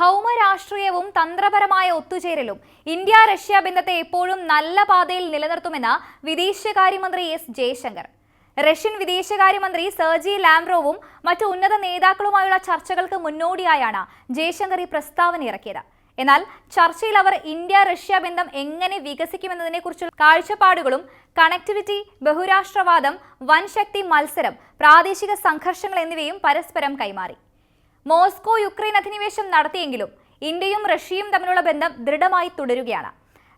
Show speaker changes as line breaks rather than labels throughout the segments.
ഭൗമരാഷ്ട്രീയവും തന്ത്രപരമായ ഒത്തുചേരലും India Russia ബന്ധത്തെ എപ്പോഴും നല്ല പാതയിൽ നിലനിർത്തുമെന്ന് വിദേശകാര്യമന്ത്രി എസ് ജയശങ്കർ. റഷ്യൻ വിദേശകാര്യമന്ത്രി സെർജി ലാംബ്രോവും മറ്റു ഉന്നത നേതാക്കളുമായുള്ള ചർച്ചകൾക്ക് മുന്നോടിയായാണ് ജയശങ്കർ ഈ പ്രസ്താവന ഇറക്കിയത്. എന്നാൽ ചർച്ചയിൽ അവർ ഇന്ത്യ റഷ്യ ബന്ധം എങ്ങനെ വികസിക്കുമെന്നതിനെക്കുറിച്ചുള്ള കാഴ്ചപ്പാടുകളും കണക്ടിവിറ്റി ബഹുരാഷ്ട്രവാദം വൻശക്തി മത്സരം പ്രാദേശിക സംഘർഷങ്ങൾ എന്നിവയും പരസ്പരം കൈമാറി. മോസ്കോ യുക്രൈൻ അധിനിവേശം നടത്തിയെങ്കിലും ഇന്ത്യയും റഷ്യയും തമ്മിലുള്ള ബന്ധം ദൃഢമായി തുടരുകയാണ്.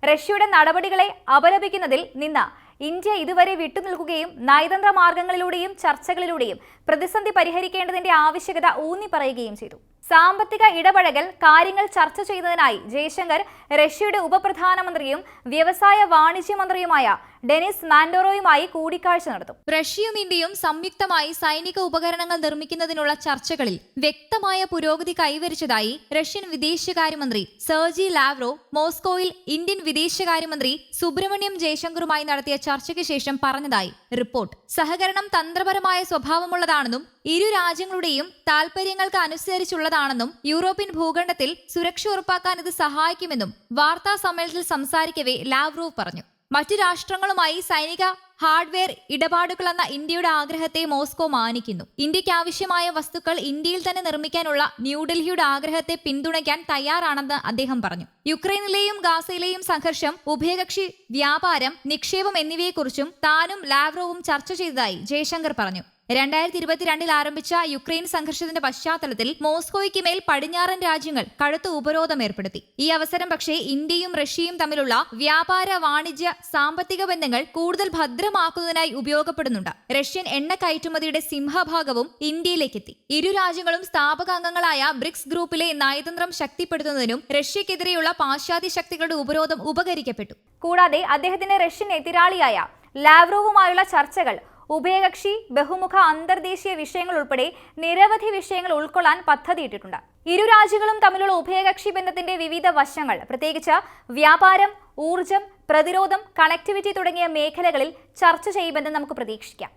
റഷ്യയുടെ നടപടികളെ അപലപിക്കുന്നതിൽ നിന്ന് ഇന്ത്യ ഇതുവരെ വിട്ടുനിൽക്കുകയും നയതന്ത്ര മാർഗങ്ങളിലൂടെയും ചർച്ചകളിലൂടെയും പ്രതിസന്ധി പരിഹരിക്കേണ്ടതിന്റെ ആവശ്യകത ഊന്നി പറയുകയും ചെയ്തു. സാമ്പത്തിക ഇടപഴകൽ കാര്യങ്ങൾ ചർച്ച ചെയ്തതിനായി ജയശങ്കർ റഷ്യയുടെ ഉപപ്രധാനമന്ത്രിയും വ്യവസായ വാണിജ്യ മന്ത്രിയുമായ ഡെനിസ് മാൻഡോറോയുമായി കൂടിക്കാഴ്ച നടത്തും.
റഷ്യയും ഇന്ത്യയും സംയുക്തമായി സൈനിക ഉപകരണങ്ങൾ നിർമ്മിക്കുന്നതിനുള്ള ചർച്ചകളിൽ വ്യക്തമായ പുരോഗതി കൈവരിച്ചതായി റഷ്യൻ വിദേശകാര്യമന്ത്രി സെർജി ലാവ്രോ മോസ്കോയിൽ ഇന്ത്യൻ വിദേശകാര്യമന്ത്രി സുബ്രഹ്മണ്യം ജയശങ്കറുമായി നടത്തിയ ചർച്ചയ്ക്ക് ശേഷം പറഞ്ഞതായി റിപ്പോർട്ട്. സഹകരണം തന്ത്രപരമായ സ്വഭാവമുള്ളതാണെന്നും ഇരു രാജ്യങ്ങളുടെയും താൽപര്യങ്ങൾക്ക് അനുസരിച്ചുള്ളതാണെന്നും യൂറോപ്യൻ ഭൂഖണ്ഡത്തിൽ സുരക്ഷ ഉറപ്പാക്കാൻ ഇത് സഹായിക്കുമെന്നും വാർത്താ സമ്മേളനത്തിൽ സംസാരിക്കവേ ലാവ്രോവ് പറഞ്ഞു. മറ്റു രാഷ്ട്രങ്ങളുമായി സൈനിക ഹാർഡ്വെയർ ഇടപാടുകൾ എന്ന ഇന്ത്യയുടെ ആഗ്രഹത്തെ മോസ്കോ മാനിക്കുന്നു. ഇന്ത്യയ്ക്ക് ആവശ്യമായ വസ്തുക്കൾ ഇന്ത്യയിൽ തന്നെ നിർമ്മിക്കാനുള്ള ന്യൂഡൽഹിയുടെ ആഗ്രഹത്തെ പിന്തുണയ്ക്കാൻ തയ്യാറാണെന്ന് അദ്ദേഹം പറഞ്ഞു. യുക്രൈനിലെയും ഗാസയിലെയും സംഘർഷം ഉഭയകക്ഷി വ്യാപാരം നിക്ഷേപം എന്നിവയെക്കുറിച്ചും താനും ലാവ്രോവും ചർച്ച ചെയ്തതായി ജയശങ്കർ പറഞ്ഞു. രണ്ടായിരത്തി ഇരുപത്തിരണ്ടിൽ ആരംഭിച്ച യുക്രൈൻ സംഘർഷത്തിന്റെ പശ്ചാത്തലത്തിൽ മോസ്കോയ്ക്ക് മേൽ പടിഞ്ഞാറൻ രാജ്യങ്ങൾ കടുത്ത ഉപരോധം ഏർപ്പെടുത്തി. ഈ അവസരം പക്ഷേ ഇന്ത്യയും റഷ്യയും തമ്മിലുള്ള വ്യാപാര വാണിജ്യ സാമ്പത്തിക ബന്ധങ്ങൾ കൂടുതൽ ഭദ്രമാക്കുന്നതിനായി ഉപയോഗപ്പെടുന്നുണ്ട്. റഷ്യൻ എണ്ണ കയറ്റുമതിയുടെ സിംഹഭാഗവും ഇന്ത്യയിലേക്കെത്തി. ഇരു രാജ്യങ്ങളും സ്ഥാപക അംഗങ്ങളായ ബ്രിക്സ് ഗ്രൂപ്പിലെ നയതന്ത്രം ശക്തിപ്പെടുത്തുന്നതിനും റഷ്യക്കെതിരെയുള്ള പാശ്ചാത്യ ശക്തികളുടെ ഉപരോധം ഉപകരിക്കപ്പെട്ടു.
കൂടാതെ അദ്ദേഹത്തിന്റെ റഷ്യൻ എതിരാളിയായ ലാവ്രോവുമായുള്ള ചർച്ചകൾ ഉഭയകക്ഷി ബഹുമുഖ അന്തർദേശീയ വിഷയങ്ങൾ ഉൾപ്പെടെ നിരവധി വിഷയങ്ങൾ ഉൾക്കൊള്ളാൻ പദ്ധതിയിട്ടിട്ടുണ്ട്. ഇരു രാജ്യങ്ങളും തമ്മിലുള്ള ഉഭയകക്ഷി ബന്ധത്തിന്റെ വിവിധ വശങ്ങൾ പ്രത്യേകിച്ച് വ്യാപാരം ഊർജം പ്രതിരോധം കണക്ടിവിറ്റി തുടങ്ങിയ മേഖലകളിൽ ചർച്ച ചെയ്യുമെന്ന് നമുക്ക് പ്രതീക്ഷിക്കാം.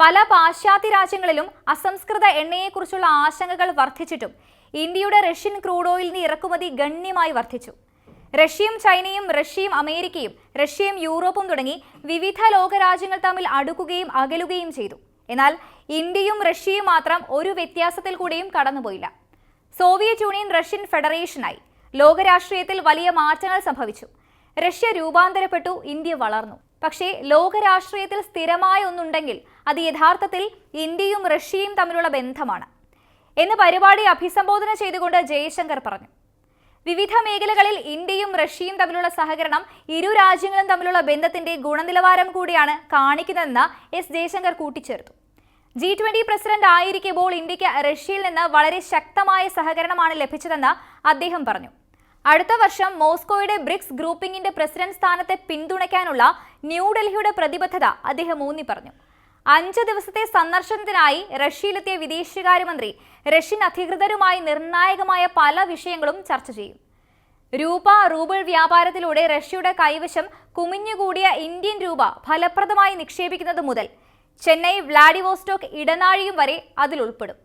പല പാശ്ചാത്യ രാജ്യങ്ങളിലും അസംസ്കൃത എണ്ണയെക്കുറിച്ചുള്ള ആശങ്കകൾ വർദ്ധിച്ചിട്ടും ഇന്ത്യയുടെ റഷ്യൻ ക്രൂഡ് ഓയിലിന് ഇറക്കുമതി ഗണ്യമായി വർദ്ധിച്ചു. റഷ്യയും ചൈനയും റഷ്യയും അമേരിക്കയും റഷ്യയും യൂറോപ്പും തുടങ്ങി വിവിധ ലോകരാജ്യങ്ങൾ തമ്മിൽ അടുക്കുകയും അകലുകയും ചെയ്തു. എന്നാൽ ഇന്ത്യയും റഷ്യയും മാത്രം ഒരു വ്യത്യാസത്തിൽ കൂടിയും കടന്നുപോയില്ല. സോവിയറ്റ് യൂണിയൻ റഷ്യൻ ഫെഡറേഷനായി ലോകരാഷ്ട്രീയത്തിൽ വലിയ മാറ്റങ്ങൾ സംഭവിച്ചു. റഷ്യ രൂപാന്തരപ്പെട്ടു ഇന്ത്യ വളർന്നു. പക്ഷേ ലോകരാഷ്ട്രീയത്തിൽ സ്ഥിരമായ ഒന്നുണ്ടെങ്കിൽ അത് യഥാർത്ഥത്തിൽ ഇന്ത്യയും റഷ്യയും തമ്മിലുള്ള ബന്ധമാണ്. എന്ന് പരിപാടി അഭിസംബോധന ചെയ്തുകൊണ്ട് ജയശങ്കർ പറഞ്ഞു. വിവിധ മേഖലകളിൽ ഇന്ത്യയും റഷ്യയും തമ്മിലുള്ള സഹകരണം ഇരു രാജ്യങ്ങളും തമ്മിലുള്ള ബന്ധത്തിന്റെ ഗുണനിലവാരം കൂടിയാണ് കാണിക്കുന്നതെന്ന് എസ് ജയശങ്കർ കൂട്ടിച്ചേർത്തു. ജി ട്വന്റി പ്രസിഡന്റ് ആയിരിക്കുമ്പോൾ ഇന്ത്യയ്ക്ക് റഷ്യയിൽ നിന്ന് വളരെ ശക്തമായ സഹകരണമാണ് ലഭിച്ചതെന്ന് അദ്ദേഹം പറഞ്ഞു. അടുത്ത വർഷം മോസ്കോയുടെ ബ്രിക്സ് ഗ്രൂപ്പിംഗിന്റെ പ്രസിഡന്റ് സ്ഥാനത്തെ പിന്തുണയ്ക്കാനുള്ള ന്യൂഡൽഹിയുടെ പ്രതിബദ്ധത അദ്ദേഹം ഊന്നി പറഞ്ഞു. അഞ്ച് ദിവസത്തെ സന്ദർശനത്തിനായി റഷ്യയിലെത്തിയ വിദേശകാര്യമന്ത്രി റഷ്യൻ അധികൃതരുമായി നിർണായകമായ പല വിഷയങ്ങളും ചർച്ച ചെയ്യും. രൂപ റൂബിൾ വ്യാപാരത്തിലൂടെ റഷ്യയുടെ കൈവശം കുമിഞ്ഞുകൂടിയ ഇന്ത്യൻ രൂപ ഫലപ്രദമായി നിക്ഷേപിക്കുന്നത് മുതൽ ചെന്നൈ വ്ളാഡിവോസ്റ്റോക്ക് ഇടനാഴിയും വരെ അതിൽ ഉൾപ്പെടും.